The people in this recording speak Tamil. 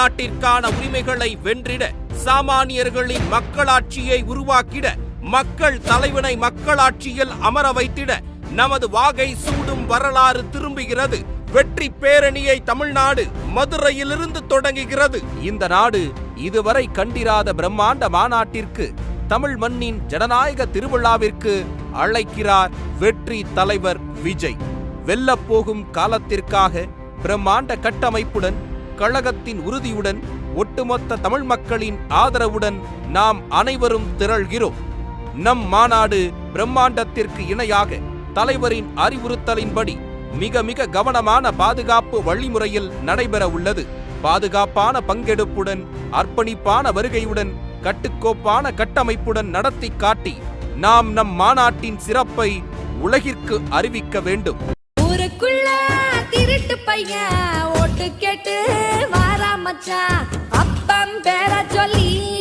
தமிழ்நாட்டிற்கான உரிமைகளை வென்றிட சாமானியர்களின் மக்களாட்சியை உருவாக்கிட மக்கள் தலைவனை மக்களாட்சியில் அமர வைத்திட நமது வாகை சூடும் வரலாறு திரும்புகிறது. வெற்றி பேரணியை தமிழ்நாடு மதுரையிலிருந்து தொடங்குகிறது. இந்த நாடு இதுவரை கண்டிராத பிரம்மாண்ட மாநாட்டிற்கு தமிழ் மண்ணின் ஜனநாயக திருவிழாவிற்கு அழைக்கிறார் வெற்றி தலைவர் விஜய். வெல்லப்போகும் காலத்திற்காக பிரம்மாண்ட கட்டமைப்புடன் கழகத்தின் உறுதியுடன் ஒட்டுமொத்த தமிழ் மக்களின் ஆதரவுடன் நாம் அனைவரும் திரள்கிறோம். நம் மாநாடு பிரம்மாண்டத்திற்கு இணையாக தலைவரின் அறிவுறுத்தலின்படி மிக மிக கவனமான பாதுகாப்பு வழிமுறையில் நடைபெற உள்ளது. பாதுகாப்பான பங்கெடுப்புடன் அர்ப்பணிப்பான வருகையுடன் கட்டுக்கோப்பான கட்டமைப்புடன் நடத்தி காட்டி நாம் நம் மாநாட்டின் சிறப்பை உலகிற்கு அறிவிக்க வேண்டும். ஊருக்குள்ள திருட்டு பையன். pancha, up and better jolly.